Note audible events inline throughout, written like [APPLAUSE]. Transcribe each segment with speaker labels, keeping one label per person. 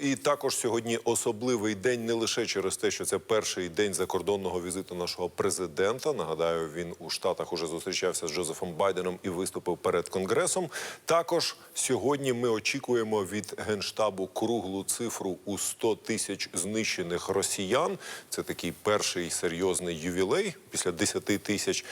Speaker 1: І також сьогодні особливий день не лише через те, що це перший день закордонного візиту нашого президента. Нагадаю, він у Штатах уже зустрічався з Джозефом Байденом і виступив перед конгресом. Також сьогодні ми очікуємо від генштабу круглу цифру у 100 тисяч знищених росіян. Це такий перший серйозний ювілей після 10 тисяч.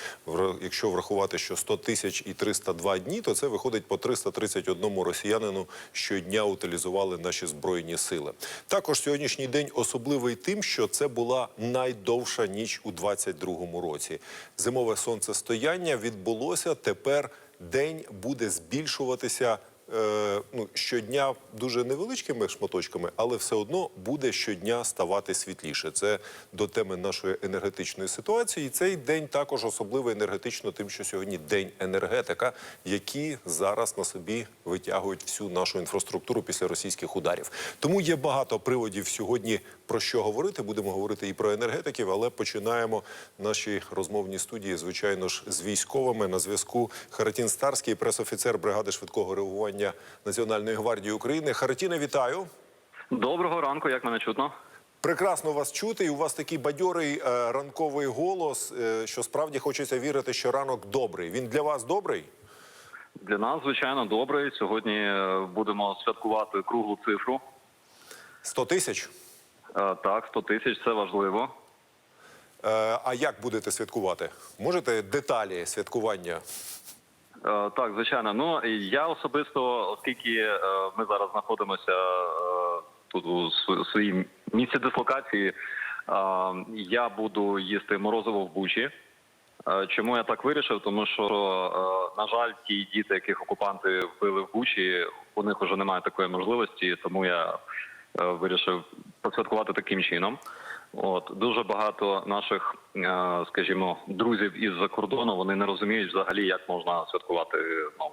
Speaker 1: Якщо врахувати, що 100 тисяч і 302 дні, то це виходить по 331 росіянину щодня утилізували наші збройні сили. Також сьогоднішній день особливий тим, що це була найдовша ніч у 22-му році. Зимове сонцестояння відбулося. Тепер день буде збільшуватися. Е, Ну, щодня дуже невеличкими шматочками, але все одно буде щодня ставати світліше. Це до теми нашої енергетичної ситуації. І цей день також особливо енергетично, тим, що сьогодні день енергетика, які зараз на собі витягують всю нашу інфраструктуру після російських ударів. Тому є багато приводів сьогодні про що говорити. Будемо говорити і про енергетиків, але починаємо наші розмовні студії, звичайно ж, з військовими на зв'язку. Харатін Старський, пресофіцер бригади швидкого реагування Національної гвардії України. Харатіне, вітаю.
Speaker 2: Доброго ранку, як мене чутно?
Speaker 1: Прекрасно вас чути, і у вас такий бадьорий е, ранковий голос, е, що справді хочеться вірити, що ранок добрий. Він для вас добрий?
Speaker 2: Для нас, звичайно, добре. Сьогодні е, будемо святкувати круглу цифру.
Speaker 1: 100 тисяч.
Speaker 2: Е, Так, 100 тисяч це важливо.
Speaker 1: Е, а як будете святкувати? Можете деталі святкування?
Speaker 2: Е, Так, звичайно. Ну я особисто, оскільки е, ми зараз знаходимося е, тут у св- своїй місці дислокації, я буду їсти морозиво в бучі. Чому я так вирішив? Тому що, на жаль, ті діти, яких окупанти вбили в Бучі, у них вже немає такої можливості, тому я вирішив посвяткувати таким чином. От дуже багато наших, е, скажімо, друзів із-за кордону вони не розуміють взагалі, як можна святкувати ну,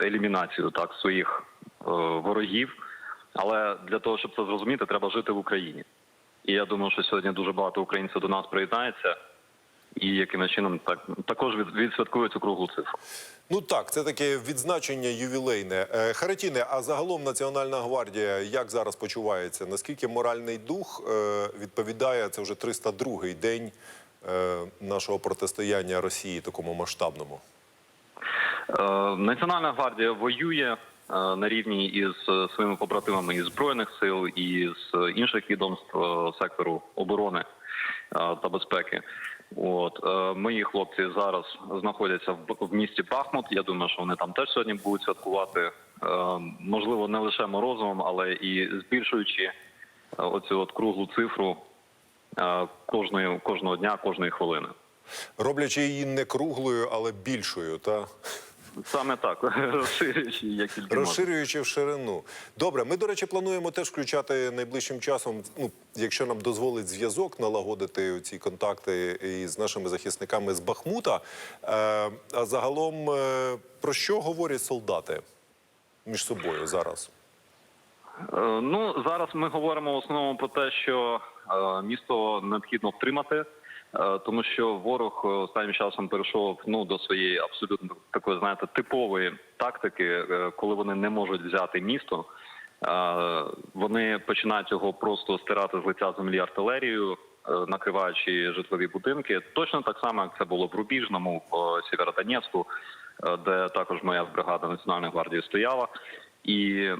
Speaker 2: е, елімінацію так своїх е, ворогів. Але для того, щоб це зрозуміти, треба жити в Україні. І я думаю, що сьогодні дуже багато українців до нас приєднається і якимось чином так також від, відсвяткують цю круглу цифру.
Speaker 1: Ну так, це таке відзначення ювілейне. Е, Харатіне, а загалом Національна гвардія як зараз почувається? Наскільки моральний дух е, відповідає? Це вже 302-й день е, нашого протистояння Росії такому масштабному.
Speaker 2: Національна гвардія воює на рівні із своїми побратимами із збройних сил і з інших відомств сектору оборони та безпеки. От е, мої хлопці зараз знаходяться в, місті Бахмут. Я думаю, що вони там теж сьогодні будуть святкувати. е, Можливо, не лише морозивом, але і збільшуючи е, оцю от круглу цифру кожної кожного дня, кожної хвилини.
Speaker 1: Роблячи її не круглою, але більшою, та
Speaker 2: Саме так [LAUGHS] розширюючи як тільки
Speaker 1: розширюючи в ширину. Добре, ми, до речі, плануємо теж включати найближчим часом, ну, якщо нам дозволить зв'язок, налагодити ці контакти із нашими захисниками з Бахмута. Е, а загалом, е, про що говорять солдати між собою зараз?
Speaker 2: Е, Ну зараз ми говоримо в основному про те, що е, місто необхідно втримати, тому що ворог останнім часом перейшов ну до своєї абсолютно такої, знаєте, типової тактики, е, коли вони не можуть взяти місто. е, Вони починають його просто стирати з лиця землі артилерією, е, накриваючи житлові будинки. Точно так само, як це було в Рубіжному, в Сєвєродонецьку, де також моя бригада Національної гвардії стояла. І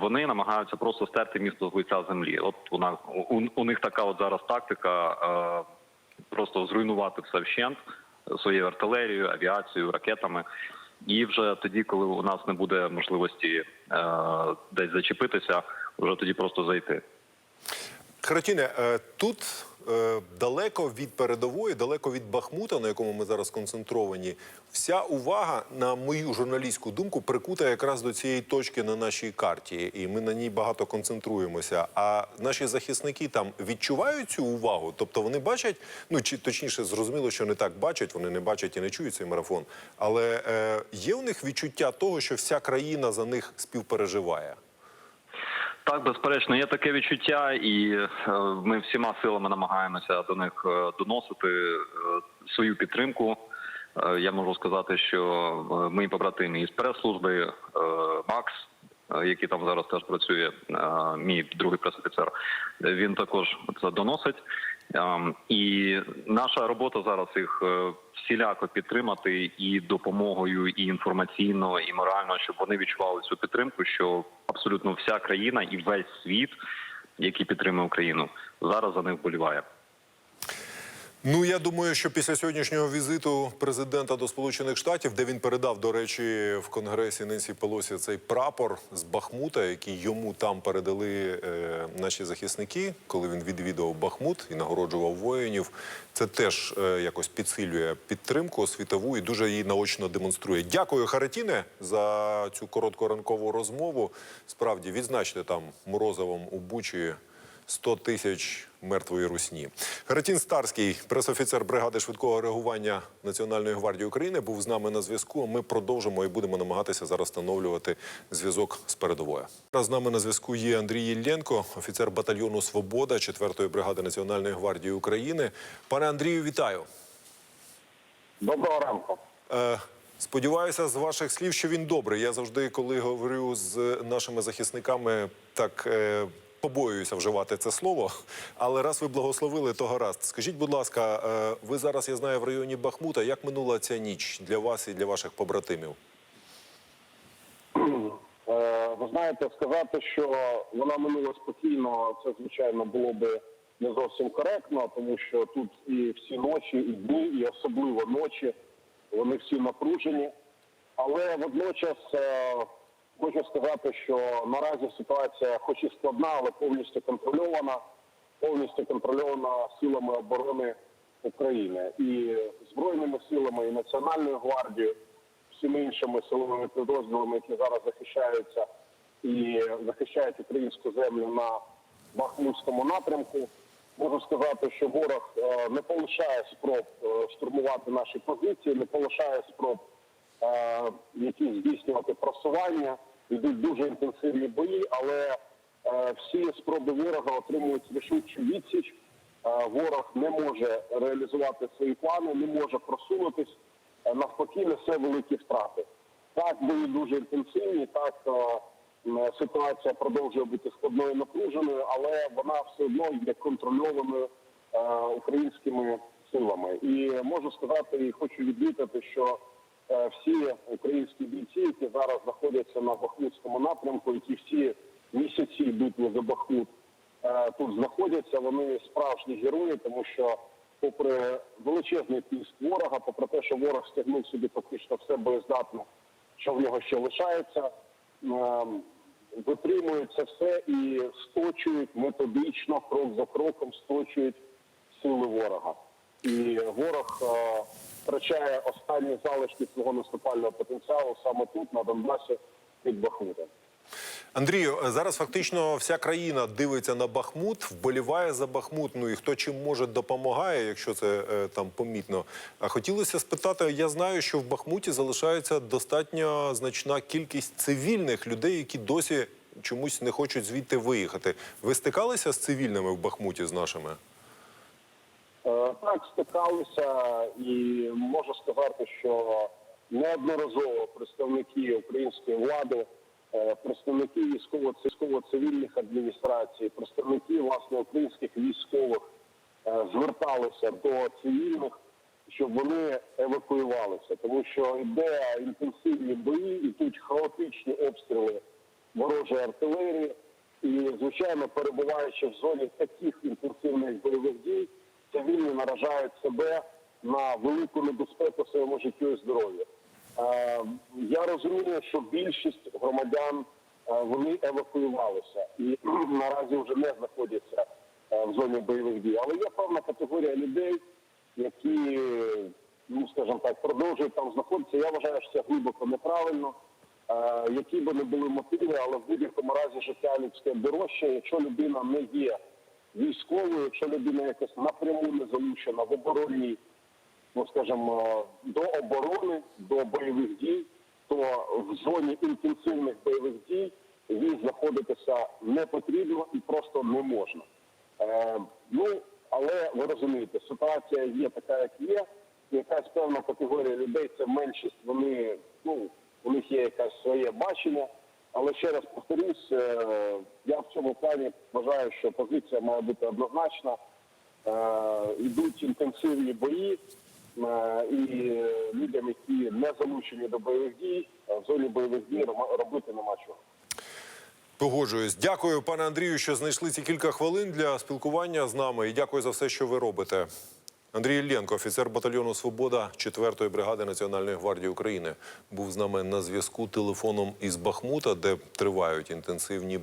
Speaker 2: вони намагаються просто стерти місто з лиця землі. От вона у, у них така от зараз тактика просто зруйнувати все вщент своєю артилерією, авіацією, ракетами. І вже тоді, коли у нас не буде можливості е, десь зачепитися, вже тоді просто зайти.
Speaker 1: Харатіне, е, тут далеко від передової, далеко від Бахмута, на якому ми зараз концентровані, вся увага, на мою журналістську думку, прикута якраз до цієї точки на нашій карті, і ми на ній багато концентруємося. А наші захисники там відчувають цю увагу, тобто вони бачать, ну чи точніше, зрозуміло, що не так бачать, вони не бачать і не чують цей марафон. Але е, є у них відчуття того, що вся країна за них співпереживає.
Speaker 2: Так, безперечно, є таке відчуття, і е, ми всіма силами намагаємося до них е, доносити е, свою підтримку. Я можу сказати, що ми мої побратими із прес-служби Макс який там зараз теж працює, мій другий прес-офіцер, він також це доносить. І наша робота зараз їх е, всіляко підтримати і допомогою, і інформаційно, і морально, щоб вони відчували цю підтримку, що абсолютно вся країна і весь світ, який підтримує Україну, зараз за них вболіває.
Speaker 1: Ну я думаю, що після сьогоднішнього візиту президента до Сполучених Штатів, де він передав, до речі, в Конгресі Ненсі Пелосі цей прапор з Бахмута, який йому там передали е, наші захисники, коли він відвідував Бахмут і нагороджував воїнів. Це теж е, якось підсилює підтримку світову і дуже її наочно демонструє. Дякую, Харатіне, за цю коротку ранкову розмову. Справді відзначте там Морозовим у Бучі 100 тисяч мертвої русні. Харатін Старський, пресофіцер бригади швидкого реагування Національної гвардії України, був з нами на зв'язку. Ми продовжимо і будемо намагатися зараз встановлювати зв'язок з передовою. Зараз з нами на зв'язку є Андрій Єлленко, офіцер батальйону Свобода 4-ї бригади Національної гвардії України. Пане Андрію, вітаю.
Speaker 3: Доброго ранку.
Speaker 1: Е, Сподіваюся, з ваших слів, що він добрий. Я завжди, коли говорю з нашими захисниками, так е, побоююся вживати це слово. Але раз ви благословили, то гаразд. Скажіть, будь ласка, е, ви зараз я знаю в районі Бахмута. Як минула ця ніч для вас і для ваших побратимів?
Speaker 3: Е, Ви знаєте, сказати, що вона минула спокійно, це звичайно було би не зовсім коректно, тому що тут і всі ночі, і дні, і особливо ночі, вони всі напружені. Але водночас е, хочу сказати, що наразі ситуація, хоч і складна, але повністю контрольована, повністю контрольована силами оборони України і збройними силами, і національною гвардією. всіми іншими силовими підрозділами, які зараз захищаються і захищають українську землю на Бахмутському напрямку. Можу сказати, що ворог е, не полишає спроб е, штурмувати наші позиції, не полишає спроб е, якісь здійснювати просування. Йдуть дуже інтенсивні бої, але е, всі спроби ворога отримують рішучу відсіч. Е, Ворог не може реалізувати свої плани, не може просунутись е, навпаки несе великі втрати. Так, бої дуже інтенсивні, так ситуація продовжує бути складною напруженою, але вона все одно є контрольованою українськими силами. І можу сказати, і хочу відмітити, що всі українські бійці, які зараз знаходяться на Бахмутському напрямку, які всі місяці йдуть за Бахмут, е, тут знаходяться, вони справжні герої, тому що попри величезний тиск ворога, попри те, що ворог стягнув собі фактично все боєздатне, що в нього ще лишається, ем, витримують це все і сточують методично, крок за кроком, сточують сили ворога. І ворог е, втрачає останні залишки свого наступального потенціалу саме тут, на Донбасі, під Бахмутом.
Speaker 1: Андрію, е, зараз фактично вся країна дивиться на Бахмут, вболіває за Бахмут. Ну і хто чим може допомагає, якщо це е, там помітно. А хотілося спитати: я знаю, що в Бахмуті залишається достатньо значна кількість цивільних людей, які досі чомусь не хочуть звідти виїхати. Ви стикалися з цивільними в Бахмуті з нашими?
Speaker 3: Так, стикалися, і можу сказати, що неодноразово представники української влади, е, представники військово- військово-цивільних адміністрацій, представники власне українських військових е, зверталися до цивільних, щоб вони евакуювалися, тому що йде інтенсивні бої, ідуть хаотичні обстріли ворожої артилерії. І, звичайно, перебуваючи в зоні таких інтенсивних бойових дій, цивільні наражають себе на велику небезпеку своєму життю і здоров'ю. Е, Я розумію, що більшість громадян е, вони евакуювалися і [CLEARS THROAT] наразі вже не знаходяться е, в зоні бойових дій. Але є певна категорія людей, які, ну скажімо так, продовжують там знаходитися. Я вважаю, що це глибоко неправильно. Які би не були мотиви, але в будь-якому разі життя людське дорожче, якщо людина не є військовою, якщо людина якось напряму не залучена в оборонній, ну скажімо, до оборони, до бойових дій, то в зоні інтенсивних бойових дій їй знаходитися не потрібно і просто не можна. Е, ну, але ви розумієте, ситуація є така, як є. Якась певна категорія людей, це меншість, вони, ну, у них є якесь своє бачення. Але ще раз повторюсь, е, я в цьому плані вважаю, що позиція має бути однозначна. Е, Йдуть інтенсивні бої, е, і людям, які не залучені до бойових дій, в зоні бойових дій робити нема чого.
Speaker 1: Погоджуюсь. Дякую, пане Андрію, що знайшли ці кілька хвилин для спілкування з нами. І дякую за все, що ви робите. Андрій Іллєнко, офіцер батальйону Свобода 4-ї бригади Національної гвардії України, був з нами на зв'язку телефоном із Бахмута, де тривають інтенсивні